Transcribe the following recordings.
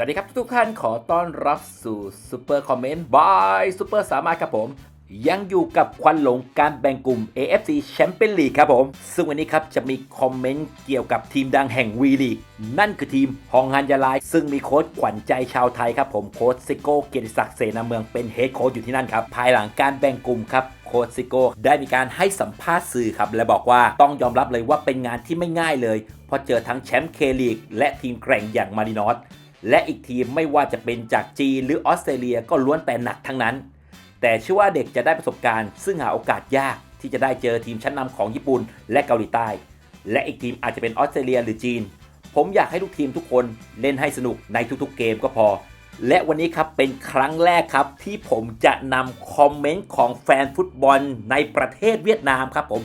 วัสดีครับทุกท่านขอต้อนรับสู่ซูเปอร์คอมเมนต์บายซูเปอร์สามารถครับผม ยังอยู่กับควันหลงการแบ่งกลุ่ม AFC Champions League ครับผม ซึ่งวันนี้ครับจะมีคอมเมนต์เกี่ยวกับทีมดังแห่งวีลีกนั่นคือทีมฮองฮันยาลายซึ่งมีโค้ชขวัญใจชาวไทยครับผมโค้ชซิโก้เกียรติศักดิ์เสนาเมืองเป็นเฮดโค้ชอยู่ที่นั่นครับ ภายหลังการแบ่งกลุ่มครับโค้ชซิโก้ได้มีการให้สัมภาษณ์สื่อครับ และบอกว่าต้องยอมรับเลยว่าเป็นงานที่ไม่ง่ายเลยเพราะเจอทั้งแชมป์เคลีกและทีมแกร่งอย่างมารินอส และอีกทีมไม่ว่าจะเป็นจากจีนหรือออสเตรเลียก็ล้วนแต่หนักทั้งนั้น แต่เชื่อว่าเด็กจะได้ประสบการณ์ ซึ่งหาโอกาสยากที่จะได้เจอทีมชั้นนำของญี่ปุ่นและเกาหลีใต้ และอีกทีมอาจจะเป็นออสเตรเลียหรือจีน ผมอยากให้ทุกทีมทุกคนเล่นให้สนุกในทุกๆเกมก็พอ และวันนี้ครับเป็นครั้งแรกครับที่ผมจะนำคอมเมนต์ของแฟนฟุตบอลในประเทศเวียดนามครับผม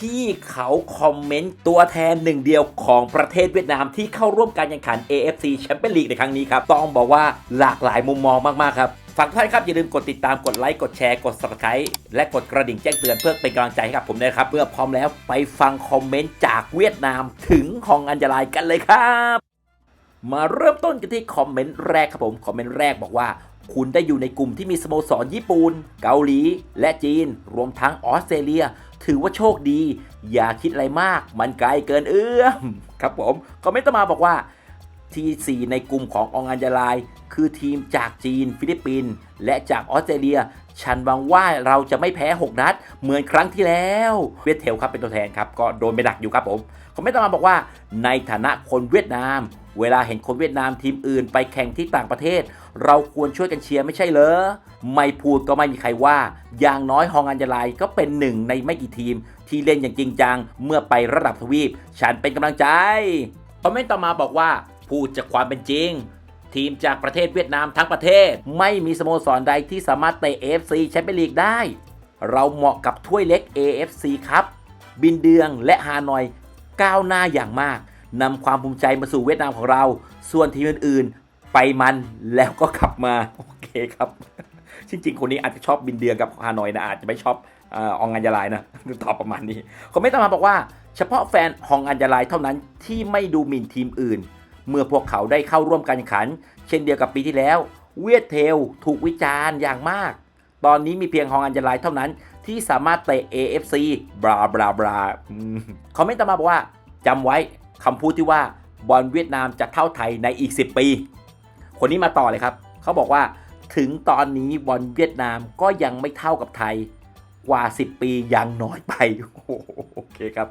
ที่เขาคอมเมนต์ตัวแทนหนึ่งเดียวของประเทศเวียดนามที่เข้าร่วมการแข่งขัน AFC แชมเปี้ยนลีกในครั้งนี้ครับ ต้องบอกว่าหลากหลายมุมมองมากๆครับฝากทุกท่านครับ อย่าลืมกดติดตามกดไลค์ กดแชร์ กด subscribe และกดกระดิ่งแจ้งเตือนเพื่อเป็นกำลังใจให้กับผมด้วยนะครับ เพื่อพร้อมแล้วไปฟังคอมเมนต์จากเวียดนามถึงฮองอัญจลายกันเลยครับ มาเริ่มต้นกันที่คอมเมนต์แรกครับผมคอมเมนต์แรกบอกว่า คุณได้อยู่ในกลุ่มที่มีสโมสรญี่ปุ่นเกาหลี และจีน รวมทั้งออสเตรเลีย ถือว่าโชคดี อย่าคิดอะไรมาก มันไกลเกินเอื้อมครับผมคอมเมนต์ต่อมาบอกว่าทีสี่ในกลุ่มขององอัญญาลาย คือทีมจากจีน ฟิลิปปินส์และจากออสเตรเลีย ฉันหวังว่าเราจะไม่แพ้ 6 นัด เหมือนครั้งที่แล้ว เวียดเทลครับเป็นตัวแทนครับ ก็โดนไปดักอยู่ครับผมคอมเมนต์ต่อมาบอกว่า ในฐานะคนเวียดนาม เวลาเห็นคนเวียดนามทีมอื่นไปแข่งที่ต่างประเทศ เราควรช่วยกันเชียร์ไม่ใช่เหรอไม่พูดก็ไม่มีใครว่า อย่างน้อยฮองอัญญาลายก็เป็นหนึ่งในไม่กี่ทีม ที่เล่นอย่างจริงจังเมื่อไประดับทวีป ฉันเป็นกำลังใจคอมเมนต์ต่อมาบอกว่าพูดจากความเป็นจริง ทีมจากประเทศเวียดนามทั้งประเทศ ไม่มีสโมสรใดที่สามารถเตะ AFC แชมเปี้ยนลีกได้ เราเหมาะกับถ้วยเล็ก AFC ครับ บินเดืองและฮานอยก้าวหน้าอย่างมากนำความภูมิใจมาสู่เวียดนามของเรา ส่วนทีมอื่นๆ ไปมันแล้วก็กลับมา โอเคครับ จริงๆ คนนี้อาจจะชอบบินเดือนกับฮานอยนะ อาจจะไม่ชอบออองอัญญาลายนะตอบประมาณนี้คอมเมนต์ต่อมาบอกว่า เฉพาะแฟนฮองอัญญาลายเท่านั้นที่ไม่ดูหมิ่นทีมอื่น เมื่อพวกเขาได้เข้าร่วมการแข่งขัน เช่นเดียวกับปีที่แล้ว เวียดเทลถูกวิจารณ์อย่างมาก ตอนนี้มีเพียงฮองอัญญาลายเท่านั้นที่สามารถเตะ AFC บราบราบราอืมคอมเมนต์ต่อมาบอกว่าจำไว้คำพูดที่ว่าบอลเวียดนามจะเท่าไทยในอีก 10 ปี คนนี้มาต่อเลยครับ เขาบอกว่าถึงตอนนี้บอลเวียดนามก็ยังไม่เท่ากับไทย กว่า 10 ปียังน้อยไปโอเคครับ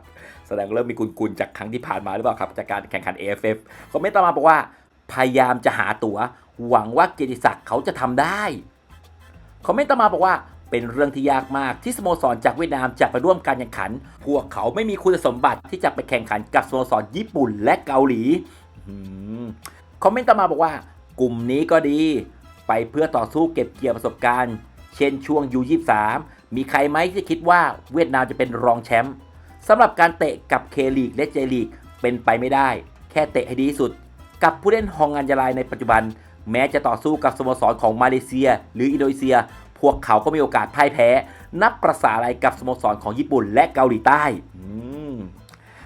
แสดงเริ่มมีกุนๆจากครั้งที่ผ่านมาหรือเปล่าครับ จากการแข่งขัน AFF คอมเมนต์ต่อมาบอกว่า พยายามจะหาตัว๋ว หวังว่าเกียรติศักดิ์เขาจะทำได้ คอมเมนต์ต่อมาบอกว่าเป็นเรื่องที่ยากมากที่สโมสรจากเวียดนามจะไปร่วมการแข่งขัน พวกเขาไม่มีคุณสมบัติที่จะไปแข่งขันกับสโมสรญี่ปุ่นและเกาหลีคอมเมนต์ต่อมาบอกว่า กลุ่มนี้ก็ดี ไปเพื่อต่อสู้เก็บเกี่ยวประสบการณ์ เช่นช่วง U23 มีใครไหมที่คิดว่าเวียดนามจะเป็นรองแชมป์สำหรับการเตะกับเคลีกและเจลีกเป็นไปไม่ได้ แค่เตะให้ดีที่สุด กับผู้เล่นฮองอัญญลายในปัจจุบัน แม้จะต่อสู้กับสโมสรของมาเลเซีย หรืออินโดนีเซีย พวกเขาก็มีโอกาสพ่ายแพ้ นับประสาอะไรกับสโมสรของญี่ปุ่นและเกาหลีใต้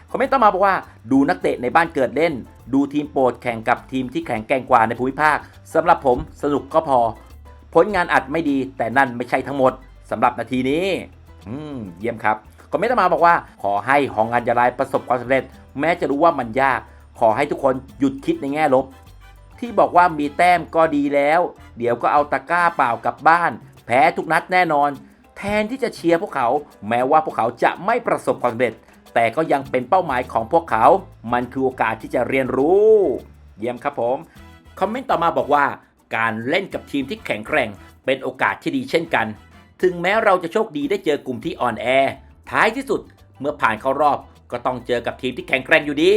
คอมเมนต์ต่อมาบอกว่าดูนักเตะในบ้านเกิดเล่น ดูทีมโปรดแข่งกับทีมที่แข็งแกร่งกว่าในภูมิภาคสำหรับผมสนุกก็พอ ผลงานอาจไม่ดีแต่นั่นไม่ใช่ทั้งหมด สำหรับนาทีนี้อืมเยี่ยมครับคอมเมนต์ต่อมาบอกว่า ขอให้ฮองอัญญาลายประสบความสำเร็จ แม้จะรู้ว่ามันยาก ขอให้ทุกคนหยุดคิดในแง่ลบ ที่บอกว่ามีแต้มก็ดีแล้ว เดี๋ยวก็เอาตะกร้าเปล่ากลับบ้าน แพ้ทุกนัดแน่นอน แทนที่จะเชียร์พวกเขา แม้ว่าพวกเขาจะไม่ประสบความสำเร็จ แต่ก็ยังเป็นเป้าหมายของพวกเขา มันคือโอกาสที่จะเรียนรู้ เยี่ยมครับผมคอมเมนต์ต่อมาบอกว่า การเล่นกับทีมที่แข็งแกร่ง เป็นโอกาสที่ดีเช่นกัน ถึงแม้เราจะโชคดีได้เจอกลุ่มที่อ่อนแอ ท้ายที่สุดเมื่อผ่านเข้ารอบก็ต้องเจอกับทีมที่แข็งแกร่งอยู่ดี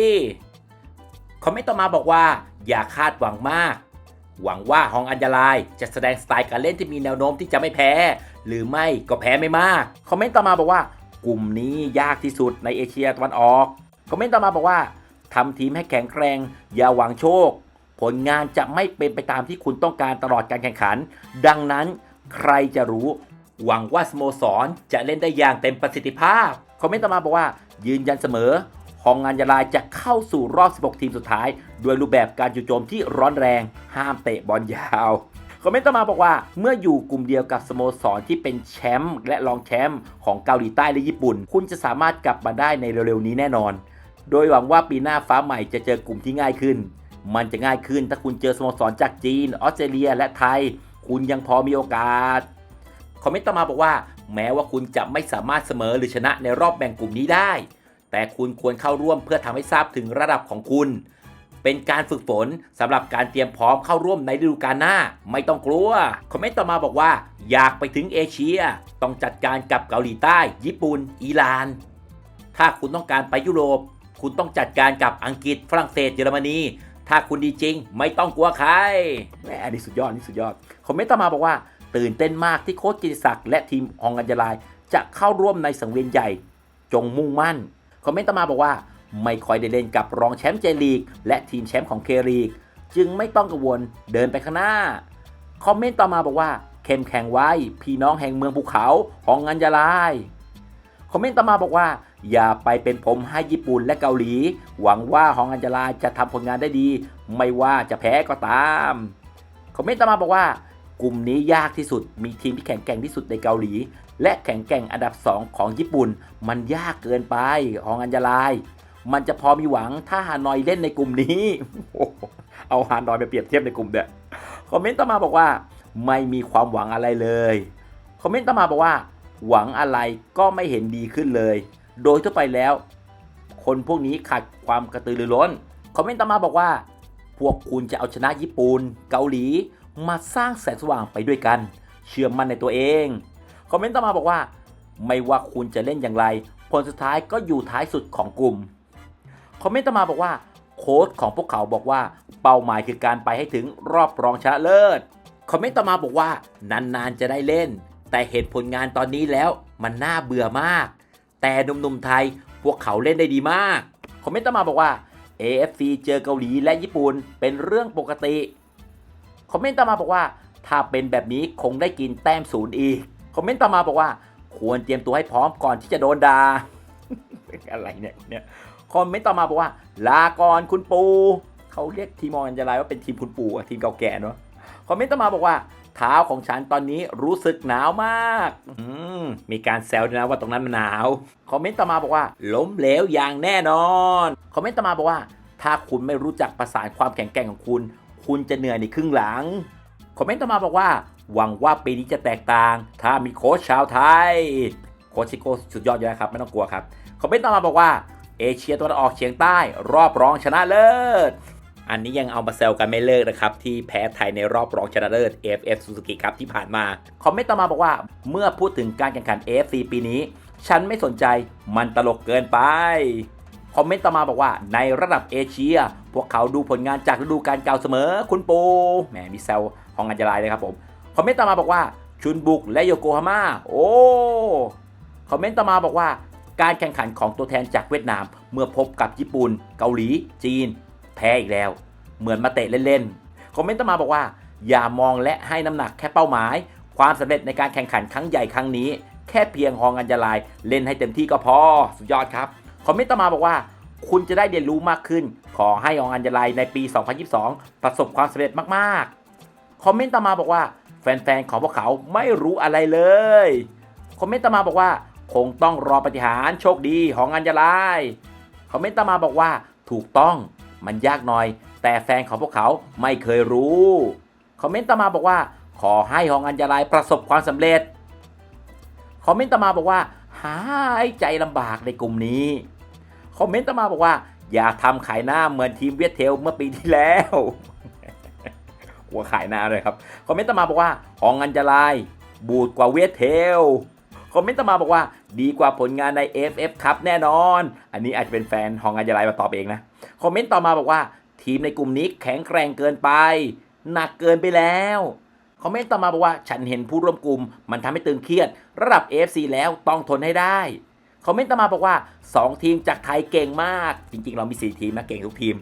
คอมเมนต์ต่อมาบอกว่า อย่าคาดหวังมาก หวังว่าฮองอัญญาลายจะแสดงสไตล์การเล่นที่มีแนวโน้มที่จะไม่แพ้ หรือไม่ก็แพ้ไม่มาก คอมเมนต์ต่อมาบอกว่า กลุ่มนี้ยากที่สุดในเอเชียตะวันออก คอมเมนต์ต่อมาบอกว่าทำทีมให้แข็งแกร่งอย่าหวังโชค ผลงานจะไม่เป็นไปตามที่คุณต้องการตลอดการแข่งขัน ดังนั้นใครจะรู้ หวังว่าสโมสรจะเล่นได้อย่างเต็มประสิทธิภาพ คอมเมนต์ต่อมาบอกว่ายืนยันเสมอฮองอัญญาลายจะเข้าสู่รอบ 16 ทีมสุดท้าย ด้วยรูปแบบการจู่โจมที่ร้อนแรง ห้ามเตะบอลยาว คอมเมนต์ต่อมาบอกว่า เมื่ออยู่กลุ่มเดียวกับสโมสรที่เป็นแชมป์และรองแชมป์ของเกาหลีใต้และญี่ปุ่น คุณจะสามารถกลับมาได้ในเร็วๆนี้แน่นอน โดยหวังว่าปีหน้าฟ้าใหม่จะเจอกลุ่มที่ง่ายขึ้น มันจะง่ายขึ้นถ้าคุณเจอสโมสรจากจีน ออสเตรเลีย และไทย คุณยังพอมีโอกาส อมเมนต์ต่อมาบอกว่า แม้ว่าคุณจะไม่สามารถเสมอหรือชนะในรอบแบ่งกลุ่มนี้ได้ แต่คุณควรเข้าร่วมเพื่อทำให้ทราบถึงระดับของคุณ เป็นการฝึกฝนสำหรับการเตรียมพร้อมเข้าร่วมในฤดูกาลหน้า ไม่ต้องกลัว คอมเมนต์ต่อมาบอกว่า อยากไปถึงเอเชีย ต้องจัดการกับเกาหลีใต้ ญี่ปุ่น อิหร่าน ถ้าคุณต้องการไปยุโรป คุณต้องจัดการกับอังกฤษฝรั่งเศสเยอรมนีถ้าคุณดีจริง ไม่ต้องกลัวใครแหมอันนี้สุดยอดนี่สุดยอดคอมเมนต์ต่อมาบอกว่า ตื่นเต้นมากที่โค้ชกิติศักดิ์และทีมอองอัญญาลาย จะเข้าร่วมในสังเวียนใหญ่ จงมุ่งมั่น คอมเมนต์ต่อมาบอกว่า ไม่ค่อยได้เล่นกับรองแชมป์เจลีก และทีมแชมป์ของเคลีก จึงไม่ต้องกังวลเดินไปข้างหน้า คอมเมนต์ต่อมาบอกว่าเข้มแข็งไว้ พี่น้องแห่งเมืองภูเขาหองอัญญาลายคอมเมนต์ต่อมาบอกว่า อย่าไปเป็นผมให้ญี่ปุ่นและเกาหลี หวังว่าฮองอัญญาลายจะทำผลงานได้ดี ไม่ว่าจะแพ้ก็ตาม คอมเมนต์ต่อมาบอกว่า กลุ่มนี้ยากที่สุด มีทีมที่แข็งแกร่งที่สุดในเกาหลี และแข็งแกร่งอันดับ 2 ของญี่ปุ่น มันยากเกินไปฮองอัญญลาย มันจะพอมีหวังถ้าฮานอยเล่นในกลุ่มนี้ เอาฮานอยไปเปรียบเทียบในกลุ่มเด้อคอมเมนต์ต่อมาบอกว่า ไม่มีความหวังอะไรเลย คอมเมนต์ต่อมาบอกว่า หวังอะไรก็ไม่เห็นดีขึ้นเลย โดยทั่วไปแล้ว คนพวกนี้ขาดความกระตือรือร้น คอมเมนต์ต่อมาบอกว่า พวกคุณจะเอาชนะญี่ปุ่น เกาหลี มาสร้างแสงสว่างไปด้วยกัน เชื่อมั่นในตัวเอง คอมเมนต์ต่อมาบอกว่า ไม่ว่าคุณจะเล่นอย่างไร ผลสุดท้ายก็อยู่ท้ายสุดของกลุ่ม คอมเมนต์ต่อมาบอกว่า โค้ชของพวกเขาบอกว่า เป้าหมายคือการไปให้ถึงรอบรองชนะเลิศ คอมเมนต์ต่อมาบอกว่านานๆจะได้เล่น แต่เห็นผลงานตอนนี้แล้วมันน่าเบื่อมาก แต่หนุ่มๆไทยพวกเขาเล่นได้ดีมาก คอมเมนต์ต่อมาบอกว่า AFC เจอเกาหลีและญี่ปุ่นเป็นเรื่องปกติ คอมเมนต์ต่อมาบอกว่า ถ้าเป็นแบบนี้คงได้กินแต้มศูนย์อีก คอมเมนต์ต่อมาบอกว่า ควรเตรียมตัวให้พร้อมก่อนที่จะโดนดา่าอะไรเนี่ยเนี่ยคอมเมนต์ต่อมาบอกว่า ลาก่อนคุณปูเขาเรียกทีมออัญญาลายว่าเป็นทีมคุณปูอะทีมเก่าแก่เนาะคอมเมนต์ต่อมาบอกว่า เท้าของฉันตอนนี้รู้สึกหนาวมากมมีการแซวด้วยนะว่าตรงนั้นมันหนาวคอมเมนต์ต่อมาบอกว่า ล้มเหลวอย่างแน่นอนคอมเมนต์ต่อมาบอกว่า ถ้าคุณไม่รู้จักประสานความแข็งแกร่งของคุณ คุณจะเหนื่อยในครึ่งหลัง คอมเมนต์ต่อมาบอกว่า หวังว่าปีนี้จะแตกต่าง ถ้ามีโค้ชชาวไทย โค้ชชิโก้สุดยอดอยู่แล้วครับ ไม่ต้องกลัวครับ คอมเมนต์ต่อมาบอกว่า เอเชียตะวันออกเฉียงใต้ รอบรองชนะเลิศ อันนี้ยังเอามาแซวกันไม่เลิกนะครับ ที่แพ้ไทยในรอบรองชนะเลิศ AFF Suzuki ครับที่ผ่านมา คอมเมนต์ต่อมาบอกว่า เมื่อพูดถึงการแข่งขัน AFC ปีนี้ ฉันไม่สนใจ มันตลกเกินไป คอมเมนต์ต่อมาบอกว่าในระดับเอเชีย พวกเขาดูผลงานจากฤดูกาลเก่าเสมอ คุณปูแหมมีแซวของอันจลายเลยครับผม คอมเมนต์ต่อมาบอกว่าชุนบุกและโยโกฮาม่าโอ้คอมเมนต์ต่อมาบอกว่า การแข่งขันของตัวแทนจากเวียดนาม เมื่อพบกับญี่ปุ่น เกาหลี จีน แพ้อีกแล้ว เหมือนมาเตะเล่นๆคอมเมนต์ต่อมาบอกว่า อย่ามองและให้น้ำหนักแค่เป้าหมาย ความสำเร็จในการแข่งขันครั้งใหญ่ครั้งนี้ แค่เพียงฮองอัญญาลายเล่นให้เต็มที่ก็พอ สุดยอดครับ คอมเมนต์ต่อมาบอกว่า คุณจะได้เรียนรู้มากขึ้น ขอให้องอัญญาลายในปี 2022 ประสบความสำเร็จมากๆ คอมเมนต์ต่อมาบอกว่า แฟนๆ ของพวกเขาไม่รู้อะไรเลย คอมเมนต์ต่อมาบอกว่า คงต้องรอปฏิหารโชคดีของอัญญาลายคอมเมนต์ต่อมาบอกว่า ถูกต้องมันยากหน่อย แต่แฟนของพวกเขาไม่เคยรู้ คอมเมนต์ต่อมาบอกว่า ขอให้ฮองอัญญาลายประสบความสำเร็จ คอมเมนต์ต่อมาบอกว่า หายใจลำบากในกลุ่มนี้ คอมเมนต์ต่อมาบอกว่า อย่าทำขายหน้าเหมือนทีมเวียดเทลเมื่อปีที่แล้วหัวขายหน้าเลยครับ คอมเมนต์ต่อมาบอกว่าฮองอัญญาลาย บูดกว่าเวียดเทลคอมเมนต์ต่อมาบอกว่าดีกว่าผลงานใน FF ครับแน่นอน อันนี้อาจจะเป็นแฟนฮองอัญญาลายมาตอบเองนะ คอมเมนต์ต่อมาบอกว่า ทีมในกลุ่มนี้แข็งแกร่งเกินไป หนักเกินไปแล้วคอมเมนต์ต่อมาบอกว่า ฉันเห็นผู้ร่วมกลุ่ม มันทำให้ตึงเครียด ระดับ AFC แล้วต้องทนให้ได้ คอมเมนต์ต่อมาบอกว่า 2 ทีมจากไทยเก่งมาก จริง ๆ เรามี 4 ทีมนะเก่งทุกทีม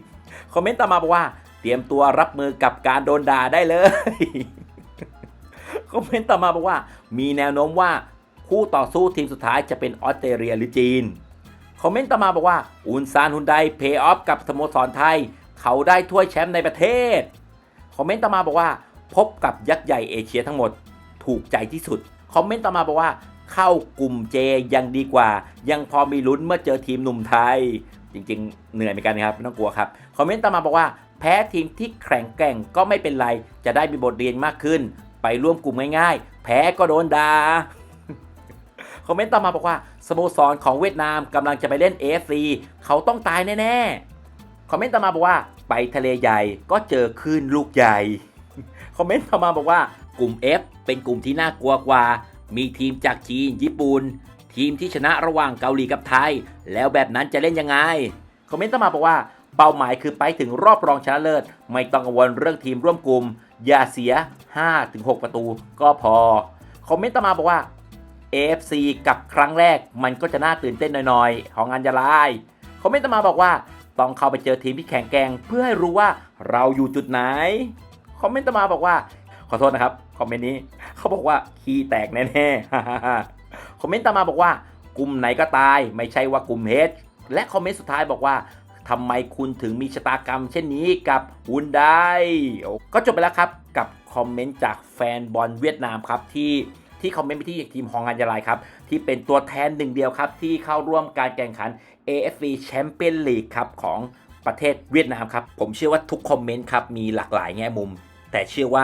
คอมเมนต์ต่อมาบอกว่า เตรียมตัวรับมือกับการโดนด่าได้เลย คอมเมนต์ต่อมาบอกว่า มีแนวโน้มว่าคู่ต่อสู้ทีมสุดท้ายจะเป็นออสเตรเลียหรือจีน คอมเมนต์ต่อมาบอกว่าอุนซานฮุนไดเพย์ออฟกับสโมสรไทย เขาได้ถ้วยแชมป์ในประเทศ คอมเมนต์ต่อมาบอกว่า พบกับยักษ์ใหญ่เอเชียทั้งหมดถูกใจที่สุด คอมเมนต์ต่อมาบอกว่า เข้ากลุ่มเจยังดีกว่า ยังพอมีลุ้นเมื่อเจอทีมหนุ่มไทย จริง ๆ เหนื่อยเหมือนกันครับไม่ต้องกลัวครับ คอมเมนต์ต่อมาบอกว่า แพ้ทีมที่แข็งแกร่งก็ไม่เป็นไร จะได้มีบทเรียนมากขึ้น ไปร่วมกลุ่มง่ายๆ แพ้ก็โดนด่าคอมเมนต์ต่อมาบอกว่าสโมสรของเวียดนามกำลังจะไปเล่น AFC เขาต้องตายแน่ๆ คอมเมนต์ต่อมาบอกว่าไปทะเลใหญ่ก็เจอคลื่นลูกใหญ่ คอมเมนต์ต่อมาบอกว่ากลุ่ม F เป็นกลุ่มที่น่ากลัวกว่า มีทีมจากจีน ญี่ปุ่น ทีมที่ชนะระหว่างเกาหลีกับไทย แล้วแบบนั้นจะเล่นยังไง คอมเมนต์ต่อมาบอกว่าเป้าหมายคือไปถึงรอบรองชนะเลิศ ไม่ต้องกังวลเรื่องทีมร่วมกลุ่ม อย่าเสีย 5-6 ประตูก็พอ คอมเมนต์ต่อมาบอกว่า AFC กับครั้งแรกมันก็จะน่าตื่นเต้นหน่อยๆ ของอันยาลายคอมเมนต์ต่อมาบอกว่า ต้องเข้าไปเจอทีมที่แข็งแกร่งเพื่อให้รู้ว่าเราอยู่จุดไหน คอมเมนต์ต่อมาบอกว่า ขอโทษนะครับ คอมเมนต์นี้ เขาบอกว่าขี้แตกแน่ๆคอมเมนต์ต่อมาบอกว่ากลุ่มไหนก็ตาย ไม่ใช่ว่ากลุ่ม H และคอมเมนต์สุดท้ายบอกว่าทำไมคุณถึงมีชะตากรรม เช่นนี้กับวุนไดก็จบไปแล้วครับกับคอมเมนต์จากแฟนบอลเวียดนามครับที่ที่คอมเมนต์ไปที่ทีมฮองอันยาลายครับ ที่เป็นตัวแทนหนึ่งเดียวครับ ที่เข้าร่วมการแข่งขัน AFC Champions League ครับของประเทศเวียดนามครับ ผมเชื่อว่าทุกคอมเมนต์ครับ มีหลากหลายแง่มุม แต่เชื่อว่า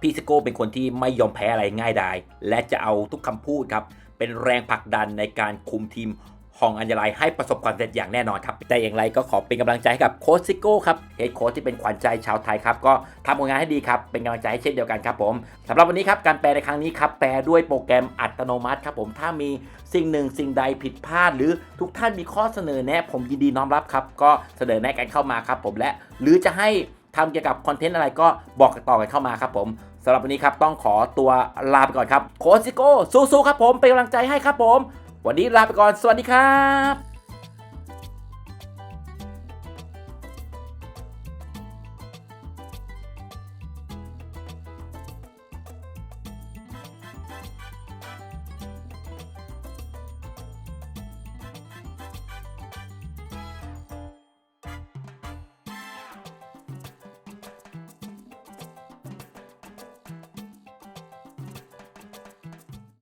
พี่ซิโก้เป็นคนที่ไม่ยอมแพ้อะไรง่ายดาย และจะเอาทุกคำพูดครับ เป็นแรงผลักดันในการคุมทีมฮองอัญญาลัยให้ประสบความสำเร็จอย่างแน่นอนครับ แต่อย่างไรก็ขอเป็นกำลังใจให้กับโค้ชซิโก้ครับเฮดโค้ชที่เป็นขวัญใจชาวไทยครับ ก็ทำผลงานให้ดีครับ เป็นกำลังใจให้เช่นเดียวกันครับผมสำหรับวันนี้ครับ การแปลในครั้งนี้ครับ แปลด้วยโปรแกรมอัตโนมัติครับผมถ้ามีสิ่งหนึ่งสิ่งใดผิดพลาด หรือทุกท่านมีข้อเสนอแนะ ผมยินดีน้อมรับครับก็เสนอแนะกันเข้ามาครับผมและ หรือจะให้ทำเกี่ยวกับคอนเทนต์อะไรก็บอกต่อกันเข้ามาครับผม สำหรับวันนี้ครับต้องขอตัวลาไปก่อนครับโค้ชซิโก้สู้ๆครับผมเป็นกำลังใจให้ครับผม วันนี้ลาไปก่อนสวัสดีครับ